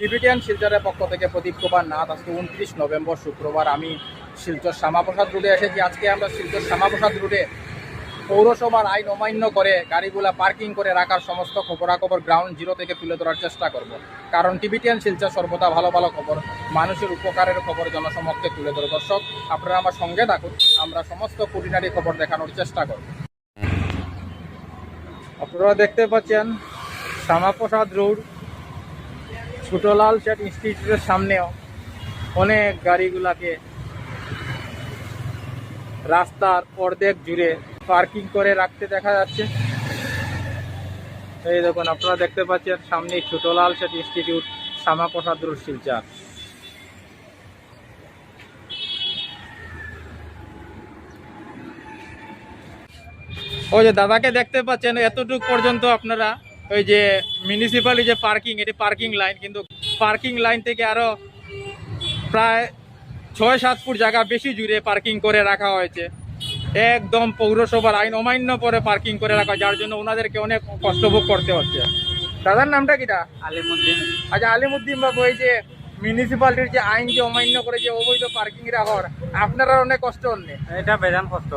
Tibetan শিলচরের পক্ষ থেকে প্রদীপ কুমার নাথ, আজকে উনত্রিশ নভেম্বর শুক্রবার। আমি শিলচর শ্যামাপ্রসাদ রোডে এসেছি। আজকে আমরা শিলচর শ্যামাপ্রসাদ রোডে পৌরসভার আইন অমান্য করে গাড়িগুলা পার্কিং করে রাখার সমস্ত খবরাখবর গ্রাউন্ড জিরো থেকে তুলে ধরার চেষ্টা করব। কারণ টিবিটিয়ান শিলচর সর্বদা ভালো ভালো খবর। মানুষের উপকারের খবর জনসমক্ষে তুলে ধরে। দর্শক, আপনারা আমার সঙ্গে থাকুন। আমরা সমস্ত কুটিনারি খবর দেখানোর চেষ্টা করব। আপনারা দেখতে পাচ্ছেন শ্যামাপ্রসাদ রোড। ছোটলাল শেঠ ইনস্টিটিউটের সামনেও অনেক গাড়িগুলাকে রাস্তার অর্ধেক জুড়ে পার্কিং করে রাখতে দেখা যাচ্ছে। এই দেখুন, আপনারা দেখতে পাচ্ছেন সামনে ছোটলাল শেঠ ইনস্টিটিউট, শ্যামাপ্রসাদ রোড শিলচার ওই যে দাদাকে দেখতে পাচ্ছেন, এতটুকু পর্যন্ত আপনারা ওই যে মিউনিসিপ্যালি যে পার্কিং এটি পার্কিং লাইন কিন্তু পার্কিং লাইন থেকে আরও প্রায় ছয় সাত ফুট জায়গা বেশি জুড়ে পার্কিং করে রাখা হয়েছে। একদম পৌরসভার আইন অমান্য করে পার্কিং করে রাখা যার জন্য ওনাদেরকে অনেক কষ্ট ভোগ করতে হচ্ছে। দাদার নামটা কিটা? আলিমুদ্দিন। আচ্ছা আলিমুদ্দিন বাবু এই যে মিউনিসিপালিটির যে আইন যে অমান্য করে যে অবৈধ পার্কিং রাখার আপনারা অনেক কষ্ট হননি এটা বেজান কষ্ট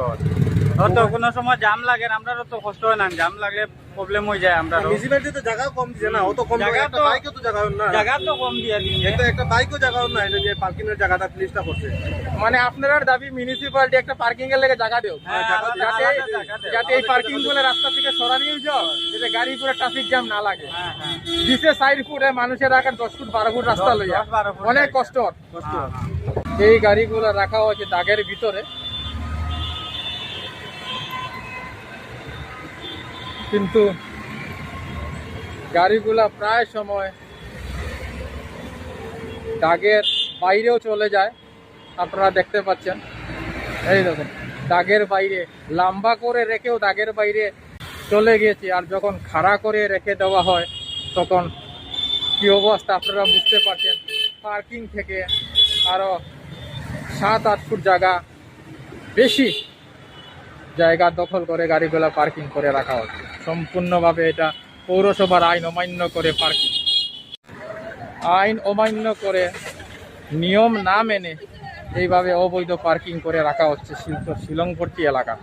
তো কোনো সময় জাম লাগে আমরারও তো কষ্ট হয় না জাম লাগলে প্রবলেম হয়ে যায় আমরা মিউনিসিপ্যালিটি তো জায়গা কম দিছে না ও তো কম জায়গা তো- বাইকও তো জায়গা না। জায়গা তো কম দিয়ে একটা একটা বাইকও জায়গা না এটা যে পার্কিং এর জায়গাটা প্লিজটা করছে। মানে আপনার দাবি মিউনিসিপালিটি একটা পার্কিং এর লেগে জায়গা দেও। হ্যাঁ, যাতে দেও। যাতে এই পার্কিংগুলো রাস্তা থেকে সরানিয়ে যাও যাতে গাড়ি পুরো ট্রাফিক জ্যাম না লাগে। হ্যাঁ হ্যাঁ। দিছে সাইড ফুটে মানুষের রাখার দশ ফুট বারো ফুট রাস্তা লইয়া। অনেক। কষ্ট। কষ্ট হয়। এই গাড়িগুলো রাখা হয়েছে দাগের ভিতরে। কিন্তু গাড়িগুলা প্রায় সময় দাগের বাইরেও চলে যায়, আপনারা দেখতে পাচ্ছেন। এই দেখুন, দাগের বাইরে, লম্বা করে রেখেও দাগের বাইরে চলে গেছে আর যখন খাড়া করে রেখে দেওয়া হয়, তখন কি অবস্থা আপনারা বুঝতে পারছেন? পার্কিং থেকে আরও সাত আট ফুট জায়গা বেশি জায়গা দখল করে গাড়িগুলো পার্কিং করে রাখা হচ্ছে। সম্পূর্ণভাবে এটা পৌরসভার আইন অমান্য করে পার্কিং। আইন অমান্য করে নিয়ম না মেনে এইভাবে অবৈধ পার্কিং করে রাখা হচ্ছে শিলচর শিলংপট্টি এলাকা।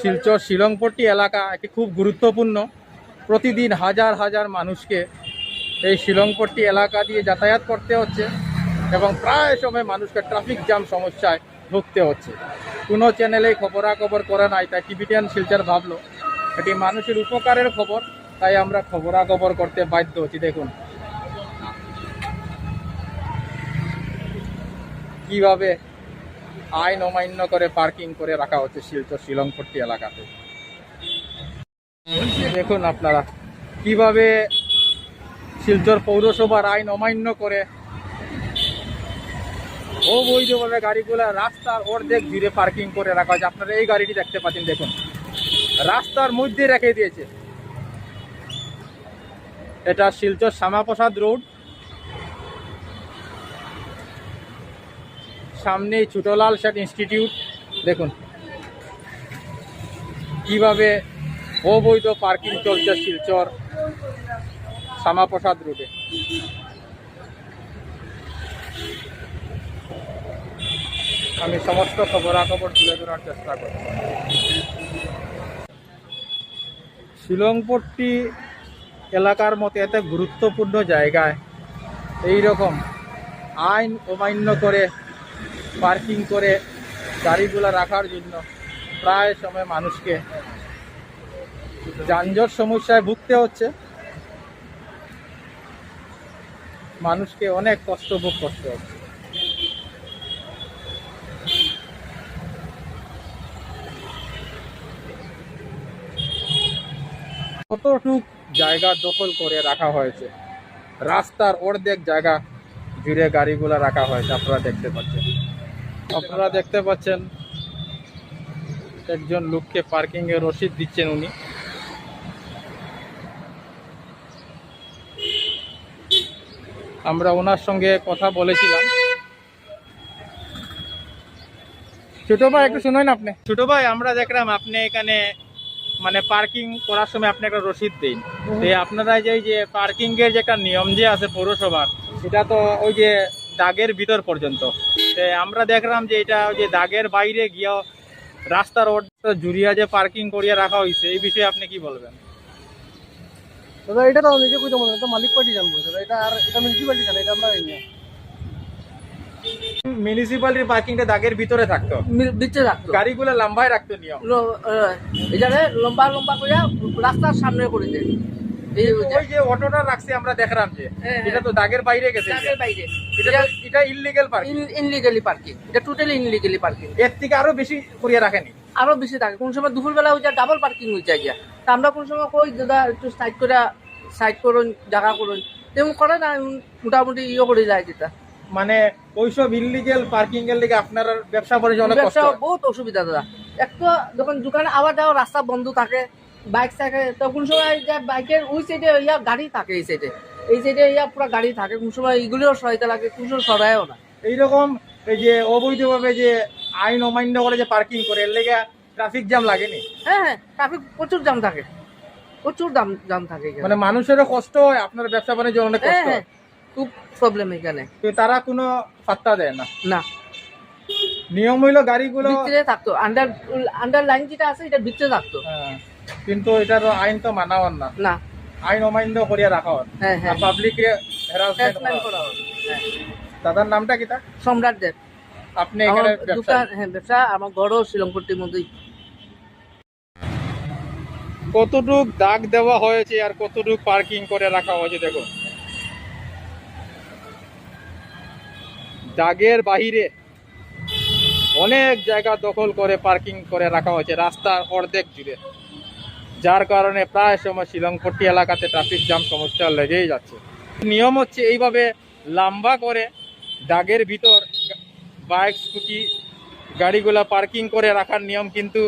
শিলচর শিলংপট্টি এলাকা একটি খুব গুরুত্বপূর্ণ। প্রতিদিন হাজার হাজার মানুষকে এই শিলংপট্টি এলাকা দিয়ে যাতায়াত করতে হচ্ছে এবং প্রায় সময় মানুষকে ট্রাফিক জ্যাম সমস্যায় ভুগতে হচ্ছে। কোনো চ্যানেলেই খবরাখবর করে নাই, তাই টিভিটিয়ান শিলচর ভাবলো, এটি মানুষের উপকারের খবর, তাই আমরা খবরাখবর করতে বাধ্য হচ্ছি, দেখুন। কীভাবে আইন অমান্য করে পার্কিং করে রাখা হচ্ছে শিলচর শিলংপট্টি এলাকাতে। দেখুন আপনারা, কীভাবে শিলচর পৌরসভার আইন অমান্য করে অবৈধভাবে গাড়িগুলো রাস্তার অর্ধেক জুড়ে পার্কিং করে রাখা হয়েছে। আপনারা এই গাড়িটি দেখতে পাচ্ছেন, দেখুন। রাস্তার মধ্যে রেখে দিয়েছে। এটা শিলচর শ্যামাপ্রসাদ রোড। সামনেই ছোটলাল শেখ ইনস্টিটিউট। দেখুন। কীভাবে অবৈধ পার্কিং চলছে শিলচর শ্যামাপ্রসাদ রোডে। আমি সমস্ত খবরাখবর তুলে ধরার চেষ্টা করব। শিলংপট্টি এলাকার মতো এত গুরুত্বপূর্ণ জায়গায় এই রকম আইন অমান্য করে, পার্কিং করে গাড়িগুলো রাখার জন্য প্রায় সময় মানুষকে যানজট সমস্যায় ভুগতে হচ্ছে। মানুষকে অনেক কষ্ট ভোগ করতে হচ্ছে। কতটুক জায়গা দখল করে রাখা হয়েছে, রাস্তার অর্ধেক জায়গা জুড়ে গাড়িগুলো রাখা হয়েছে, আপনারা দেখতে পাচ্ছেন। আপনারা দেখতে পাচ্ছেন, একজন লোককে পার্কিং এর রসিদ দিচ্ছেন উনি। আমরা ওনার সঙ্গে কথা বলেছিলাম। ছোট ভাই, একটু শুনুন আপনি। ছোট ভাই, আমরা দেখলাম আপনি এখানে মানে পার্কিং করার সময় আপনি একটা রসিদ দিন। তো আপনারা যে যে পার্কিং এর যে একটা নিয়ম যে আছে পৌরসভার এটা তো ওই যে দাগের ভিতর পর্যন্ত। তো আমরা দেখলাম যে এটা ওই যে দাগের বাইরে গিয়ে রাস্তার রোড জুড়িয়া যে পার্কিং করিয়া রাখা হয়েছে এই বিষয়ে আপনি কি বলবেন? দাদা এটা তো নিজে কইতে মনে তো মালিক পার্টি জানব। দাদা এটা আর এটা মিউনিসিপালিটি জানে এটা আমরা এই নিয়ে মিউনিসিপালিটির পার্কিংটা দাগের ভিতরে থাকতো। দিচ্ছে রাখতো। গাড়িগুলো লম্বায় রাখতো নিয়ম। এখানে লম্বা লম্বা করে রাস্তার সামনে করে দেয়। ওই যে অটোটা রাখছে আমরা দেখলাম যে হ্যাঁ, এটা তো দাগের বাইরে গেছে। বাইরে। এটা পার্কিং এটা টোটালি পার্কিং এর থেকে আরও বেশি করিয়ে রাখেনি। আরও বেশি থাকে। কোন সময় দুপুরবেলা ওই ডাবল পার্কিং হয়ে যায় গিয়া তা আমরা কোন সময় কই দাদা একটু সাইড করে সাইড করুন জায়গা করুন। তেমন করে না মোটামুটি ইয়ে করে যায় যেটা। মানে ওইসব ইললিগেল পার্কিং এর লিগে আপনার ব্যবসা অনেক কষ্ট বহুত অসুবিধা দাদা। এক তো যখন দোকানে আবার যাওয়া রাস্তা বন্ধ থাকে বাইক থাকে তো কোন সময় যা বাইকের ওই সাইডে ইয়া গাড়ি থাকে এই সাইডে এই সাইডে ইয়া পুরো গাড়ি থাকে কোন সময় এগুলিও সহায়তা লাগে কোন সময় সরায়ও না। এইরকম এই যে অবৈধভাবে যে আইন অমান্য করে যে পার্কিং করে এর লেগে ট্রাফিক জ্যাম লাগেনি? হ্যাঁ হ্যাঁ ট্রাফিক প্রচুর জাম থাকে। প্রচুর দাম জাম থাকে মানে মানুষেরও কষ্ট হয় আপনার ব্যবসা বাণিজ্য অনেক হ্যাঁ কষ্ট হ্যাঁ। হয়। খুব প্রবলেম এখানে। তো তারা কোনো পাত্তা দেয় না? না। নিয়ম হইল গাড়িগুলো ভিতরে থাকতো। আন্ডার আন্ডার লাইন যেটা আছে এটা ভিতরে থাকতো। হ্যাঁ, কিন্তু এটার আইন তো মানা হন না। না। আইন অমান্য করিয়া রাখা হন হ্যাঁ হ্যাঁ। পাবলিকে হ্যারাসমেন্ট হ্যারাসমেন্ট করা দাদার নামটা কিটা সম্রাট দেব। আপনি এখানে দোকান হ্যাঁ ব্যবসা আমার ঘরও শিলংপট্টির মধ্যেই। কতটুক দাগ দেওয়া হয়েছে আর কতটুক পার্কিং করে রাখা হয়েছে দেখুন দাগের বাহিরে অনেক জায়গা দখল করে পার্কিং করে রাখা হয়েছে, রাস্তার অর্ধেক জুড়ে। যার কারণে প্রায় সময় শিলংপট্টি এলাকাতে ট্রাফিক জ্যাম সমস্যা লেগেই যাচ্ছে। নিয়ম হচ্ছে এইভাবে লম্বা করে দাগের ভিতর বাইক, স্কুটি, গাড়িগুলা পার্কিং করে রাখার নিয়ম কিন্তু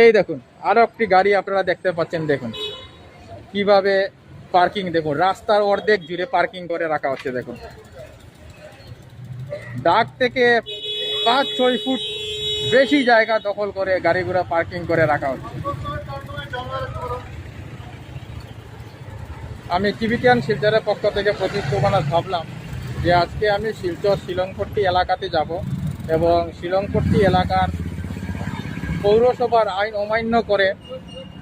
এই দেখুন আরও একটি গাড়ি আপনারা দেখতে পাচ্ছেন, দেখুন। কীভাবে পার্কিং, দেখুন, রাস্তার অর্ধেক জুড়ে পার্কিং করে রাখা হচ্ছে, দেখুন। ডাক থেকে পাঁচ, ছয় ফুট বেশি জায়গা দখল করে গাড়িগুলো পার্কিং করে রাখা হচ্ছে। আমি টিভিটিয়ান শিলচরের পক্ষ থেকে কুমার ভাবলাম যে আজকে আমি শিলচর শিলংপট্টি এলাকাতে যাব এবং শিলংপট্টি এলাকার পৌরসভার আইন অমান্য করে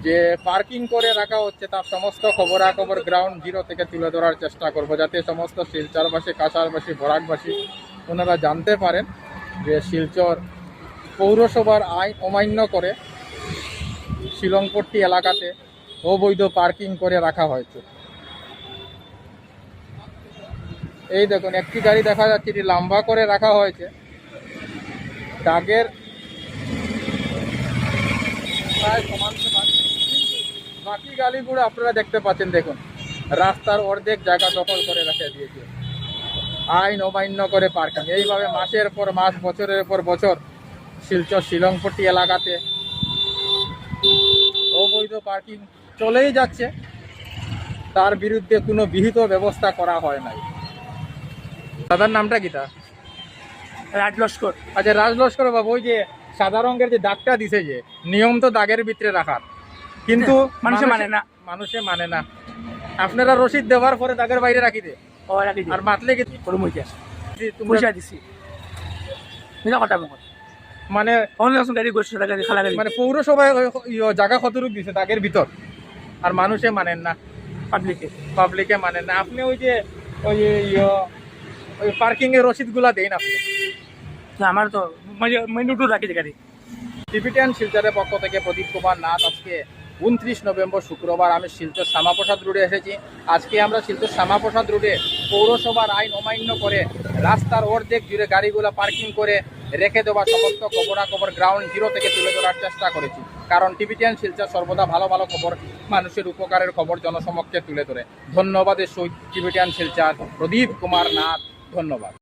যে পার্কিং করে রাখা হচ্ছে তার সমস্ত খবরাখবর গ্রাউন্ড জিরো থেকে তুলে ধরার চেষ্টা করব যাতে সমস্ত শিলচরবাসী কাছারবাসী বরাকবাসী ওনারা জানতে পারেন যে শিলচর পৌরসভার আইন অমান্য করে শিলংপট্টি এলাকাতে অবৈধ পার্কিং করে রাখা হয়েছে। এই দেখুন, একটি গাড়ি দেখা যাচ্ছে, এটি লম্বা করে রাখা হয়েছে। দাগের প্রায় সমান সমান। বাকি গাড়িগুলো আপনারা দেখতে পাচ্ছেন, দেখুন। রাস্তার অর্ধেক জায়গা দখল করে রেখে দিয়েছে। আইন অমান্য করে পার্কিং এইভাবে মাসের পর মাস বছরের পর বছর শিলচর শিলংপট্টি এলাকাতে অবৈধ পার্কিং চলেই যাচ্ছে। তার বিরুদ্ধে কোনো বিহিত ব্যবস্থা করা হয় নাই। দাদার নামটা কিটা রাজ লস্কর। আচ্ছা রাজলস্কর বাবু ওই যে সাদা রঙের যে দাগটা দিছে যে নিয়ম তো দাগের ভিতরে রাখার কিন্তু মানুষে মানে না। মানুষে মানে না। আপনারা রসিদ দেওয়ার পরে দাগের বাইরে রাখি দে। আর মাতলে কি করে মুইতে তোমরা পয়সা দিছি। মিনা কথা মোক মানে আসুন গাড়ি খালা গাড়ি মানে পৌরসভায় জায়গা কতটুক দিছে দাগের ভিতর। আর মানুষে মানেন না। পাবলিকে পাবলিকে মানেন না। আপনি ওই যে ওই ওই পার্কিং এর রসিদগুলা দেন আপনি। আমার তো মেনুটু রাখি গাড়ি টিভিটিয়ান শিলচরের পক্ষ থেকে প্রদীপ কুমার নাথ আজকে উনত্রিশ নভেম্বর শুক্রবার আমি শিলচর শ্যামাপ্রসাদ রোডে এসেছি। আজকে আমরা শিলচর শ্যামাপ্রসাদ রোডে পৌরসভার আইন অমান্য করে রাস্তার অর্ধেক জুড়ে গাড়িগুলো পার্কিং করে রেখে দেওয়া সমস্ত খবরাখবর গ্রাউন্ড জিরো থেকে তুলে ধরার চেষ্টা করেছি। কারণ টিভিটিয়ান শিলচর সর্বদা ভালো ভালো খবর, মানুষের উপকারের খবর জনসমক্ষে তুলে ধরে। ধন্যবাদের সহিত টিভিটিয়ান শিলচর, প্রদীপ কুমার নাথ, ধন্যবাদ।